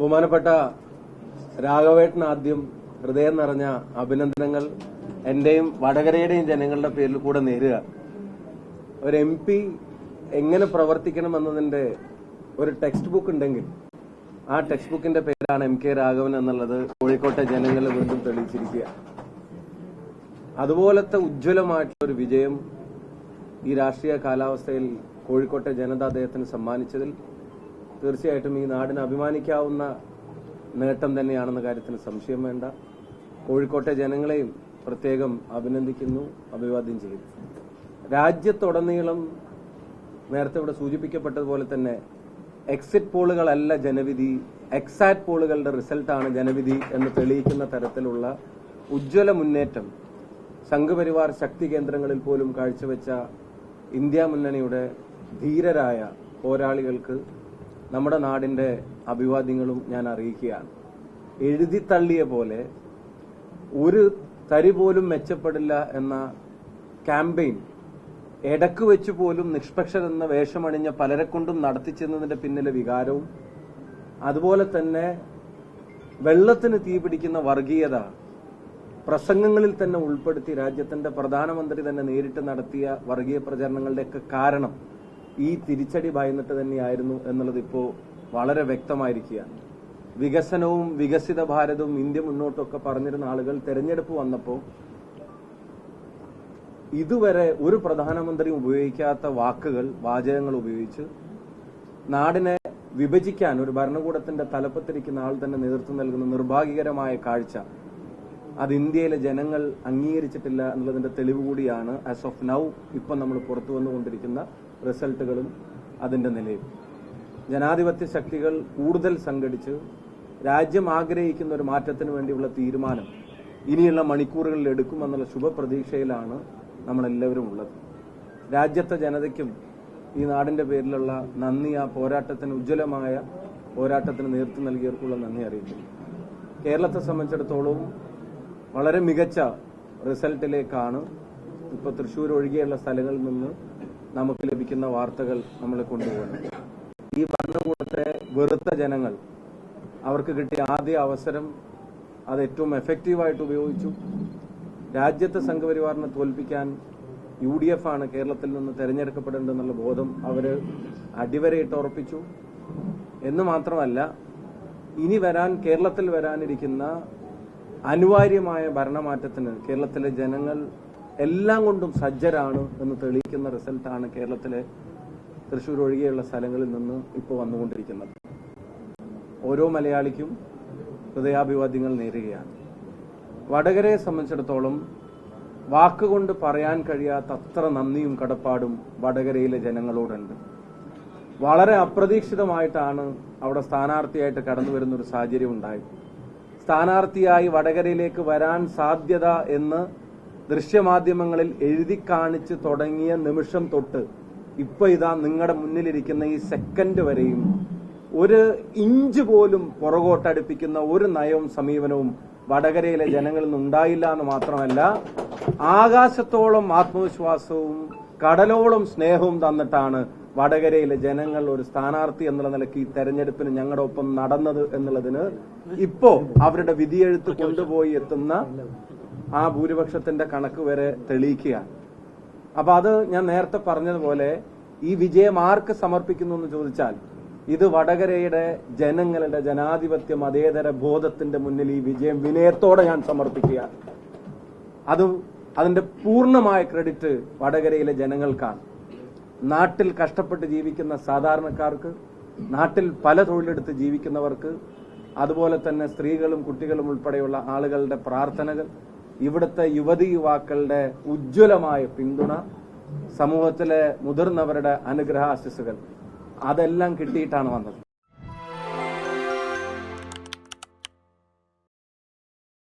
ബഹുമാനപ്പെട്ട രാഘവേട്ടൻ ആദ്യം ഹൃദയം നിറഞ്ഞ അഭിനന്ദനങ്ങൾ എന്റെയും വടകരയുടെയും ജനങ്ങളുടെ പേരിൽ കൂടെ നേരുക. ഒരു എം പി എങ്ങനെ പ്രവർത്തിക്കണം എന്നതിന്റെ ഒരു ടെക്സ്റ്റ് ബുക്ക് ഉണ്ടെങ്കിൽ ആ ടെക്സ്റ്റ് ബുക്കിന്റെ പേരാണ് എം കെ രാഘവൻ എന്നുള്ളത് കോഴിക്കോട്ടെ ജനങ്ങൾ വീണ്ടും തെളിയിച്ചിരിക്കുക. അതുപോലത്തെ ഉജ്ജ്വലമായിട്ടുള്ള ഒരു വിജയം ഈ രാഷ്ട്രീയ കാലാവസ്ഥയിൽ കോഴിക്കോട്ടെ ജനത അദ്ദേഹത്തിന് സമ്മാനിച്ചതിൽ തീർച്ചയായിട്ടും ഈ നാടിന് അഭിമാനിക്കാവുന്ന നേട്ടം തന്നെയാണെന്ന കാര്യത്തിന് സംശയം വേണ്ട. കോഴിക്കോട്ടെ ജനങ്ങളെയും പ്രത്യേകം അഭിനന്ദിക്കുന്നു അഭിവാദ്യം ചെയ്യുന്നു. രാജ്യത്തുടനീളം നേരത്തെ ഇവിടെ സൂചിപ്പിക്കപ്പെട്ടതുപോലെ തന്നെ എക്സിറ്റ് പോളുകളല്ല ജനവിധി എക്സാറ്റ് പോളുകളുടെ റിസൾട്ടാണ് ജനവിധി എന്ന് തെളിയിക്കുന്ന തരത്തിലുള്ള ഉജ്ജ്വല മുന്നേറ്റം. സംഘപരിവാർ ശക്തി കേന്ദ്രങ്ങളിൽ പോലും കാഴ്ചവെച്ച ഇന്ത്യ മുന്നണിയുടെ ധീരരായ പോരാളികൾക്ക് നമ്മുടെ നാടിന്റെ അഭിവാദ്യങ്ങളും ഞാൻ അറിയിക്കുകയാണ്. എഴുതി തള്ളിയ പോലെ ഒരു തരി പോലും മെച്ചപ്പെടില്ല എന്ന ക്യാമ്പയിൻ ഇടയ്ക്ക് വെച്ച് പോലും നിഷ്പക്ഷരെന്ന വേഷമണിഞ്ഞ പലരെ കൊണ്ടും നടത്തിച്ചെന്നതിന്റെ പിന്നിലെ വികാരവും അതുപോലെ തന്നെ വെള്ളത്തിന് തീപിടിക്കുന്ന വർഗീയത പ്രസംഗങ്ങളിൽ തന്നെ ഉൾപ്പെടുത്തി രാജ്യത്തിന്റെ പ്രധാനമന്ത്രി തന്നെ നേരിട്ട് നടത്തിയ വർഗീയ പ്രചരണങ്ങളുടെയൊക്കെ കാരണം ഈ തിരിച്ചടി ഭയന്നിട്ട് തന്നെയായിരുന്നു എന്നുള്ളത് ഇപ്പോ വളരെ വ്യക്തമായിരിക്കുകയാണ്. വികസനവും വികസിത ഭാരതവും ഇന്ത്യ മുന്നോട്ടൊക്കെ പറഞ്ഞിരുന്ന ആളുകൾ തെരഞ്ഞെടുപ്പ് വന്നപ്പോൾ ഇതുവരെ ഒരു പ്രധാനമന്ത്രിയും ഉപയോഗിക്കാത്ത വാക്കുകൾ വാചകങ്ങൾ ഉപയോഗിച്ച് നാടിനെ വിഭജിക്കാൻ ഒരു ഭരണകൂടത്തിന്റെ തലപ്പത്തിരിക്കുന്ന ആൾ തന്നെ നേതൃത്വം നൽകുന്ന നിർഭാഗ്യകരമായ കാഴ്ച അത് ഇന്ത്യയിലെ ജനങ്ങൾ അംഗീകരിച്ചിട്ടില്ല എന്നുള്ളതിന്റെ തെളിവ് കൂടിയാണ് ആസ് ഓഫ് നൗ ഇപ്പം നമ്മൾ പുറത്തു വന്നുകൊണ്ടിരിക്കുന്ന റിസൾട്ടുകളും അതിന്റെ നിലയും. ജനാധിപത്യ ശക്തികൾ കൂടുതൽ സംഘടിച്ച് രാജ്യം ആഗ്രഹിക്കുന്ന ഒരു മാറ്റത്തിന് വേണ്ടിയുള്ള തീരുമാനം ഇനിയുള്ള മണിക്കൂറുകളിൽ എടുക്കുമെന്നുള്ള ശുഭപ്രതീക്ഷയിലാണ് നമ്മളെല്ലാവരും ഉള്ളത്. രാജ്യത്തെ ജനതയ്ക്കും ഈ നാടിന്റെ പേരിലുള്ള നന്ദി ആ പോരാട്ടത്തിന് ഉജ്ജ്വലമായ പോരാട്ടത്തിന് നേതൃത്വം നൽകിയവർക്കുള്ള നന്ദി അറിയിക്കുന്നു. കേരളത്തെ സംബന്ധിച്ചിടത്തോളം വളരെ മികച്ച റിസൾട്ടിലേക്കാണ് ഇപ്പോൾ തൃശ്ശൂർ ഒഴികെയുള്ള സ്ഥലങ്ങളിൽ നിന്ന് നമുക്ക് ലഭിക്കുന്ന വാർത്തകൾ നമ്മൾ കൊണ്ടുപോകണം. ഈ ഭരണകൂടത്തെ വെറുത്ത ജനങ്ങൾ അവർക്ക് കിട്ടിയ ആദ്യ അവസരം അത് ഏറ്റവും എഫക്റ്റീവായിട്ട് ഉപയോഗിച്ചു. രാജ്യത്തെ സംഘപരിവാറിനെ തോൽപ്പിക്കാൻ യു ഡി എഫ് ആണ് കേരളത്തിൽ നിന്ന് തെരഞ്ഞെടുക്കപ്പെടേണ്ടെന്നുള്ള ബോധം അവർ അടിവരയിട്ട് ഉറപ്പിച്ചു. എന്ന് മാത്രമല്ല ഇനി വരാൻ കേരളത്തിൽ വരാനിരിക്കുന്ന അനിവാര്യമായ ഭരണമാറ്റത്തിന് കേരളത്തിലെ ജനങ്ങൾ എല്ലാം കൊണ്ടും സജ്ജരാണ് എന്ന് തെളിയിക്കുന്ന റിസൾട്ടാണ് കേരളത്തിലെ തൃശ്ശൂർ ഒഴികെയുള്ള സ്ഥലങ്ങളിൽ നിന്ന് ഇപ്പോൾ വന്നുകൊണ്ടിരിക്കുന്നത്. ഓരോ മലയാളിക്കും ഹൃദയാഭിവാദ്യങ്ങൾ നേരുകയാണ്. വടകരയെ സംബന്ധിച്ചിടത്തോളം വാക്കുകൊണ്ട് പറയാൻ കഴിയാത്ത അത്ര നന്ദിയും കടപ്പാടും വടകരയിലെ ജനങ്ങളോടുണ്ട്. വളരെ അപ്രതീക്ഷിതമായിട്ടാണ് അവിടെ സ്ഥാനാർത്ഥിയായിട്ട് കടന്നു വരുന്ന ഒരു സാഹചര്യം ഉണ്ടായത്. സ്ഥാനാർത്ഥിയായി വടകരയിലേക്ക് വരാൻ സാധ്യത എന്ന് ദൃശ്യമാധ്യമങ്ങളിൽ എഴുതി കാണിച്ച് തുടങ്ങിയ നിമിഷം തൊട്ട് ഇപ്പൊ ഇതാ നിങ്ങളുടെ മുന്നിലിരിക്കുന്ന ഈ സെക്കൻഡ് വരെയും ഒരു ഇഞ്ച് പോലും പുറകോട്ടടുപ്പിക്കുന്ന ഒരു നയവും സമീപനവും വടകരയിലെ ജനങ്ങളിൽ നിന്ന് ഉണ്ടായില്ല എന്ന് മാത്രമല്ല ആകാശത്തോളം ആത്മവിശ്വാസവും കടലോളം സ്നേഹവും തന്നിട്ടാണ് വടകരയിലെ ജനങ്ങൾ ഒരു സ്ഥാനാർത്ഥി എന്നുള്ള നിലയ്ക്ക് ഈ തെരഞ്ഞെടുപ്പിന് ഞങ്ങളുടെ ഒപ്പം നടന്നത് എന്നുള്ളതിന് ഇപ്പോ അവരുടെ വിധിയെഴുത്ത് കൊണ്ടുപോയി എത്തുന്ന ആ ഭൂരിപക്ഷത്തിന്റെ കണക്ക് വരെ തെളിയിക്കുകയാണ്. അപ്പൊ അത് ഞാൻ നേരത്തെ പറഞ്ഞതുപോലെ ഈ വിജയം ആർക്ക് സമർപ്പിക്കുന്നു എന്ന് ചോദിച്ചാൽ ഇത് വടകരയുടെ ജനങ്ങളുടെ ജനാധിപത്യ മതേതര ബോധത്തിന്റെ മുന്നിൽ ഈ വിജയം വിനയത്തോടെ ഞാൻ സമർപ്പിക്കുകയാണ്. അത് അതിന്റെ പൂർണമായ ക്രെഡിറ്റ് വടകരയിലെ ജനങ്ങൾക്കാണ്. നാട്ടിൽ കഷ്ടപ്പെട്ട് ജീവിക്കുന്ന സാധാരണക്കാർക്ക് നാട്ടിൽ പല തൊഴിലെടുത്ത് ജീവിക്കുന്നവർക്ക് അതുപോലെ തന്നെ സ്ത്രീകളും കുട്ടികളും ഉൾപ്പെടെയുള്ള ആളുകളുടെ പ്രാർത്ഥനകൾ ഇവിടുത്തെ യുവതി യുവാക്കളുടെ ഉജ്ജ്വലമായ പിന്തുണ സമൂഹത്തിലെ മുതിർന്നവരുടെ അനുഗ്രഹാശിസുകൾ അതെല്ലാം കിട്ടിയിട്ടാണ് വന്നത്.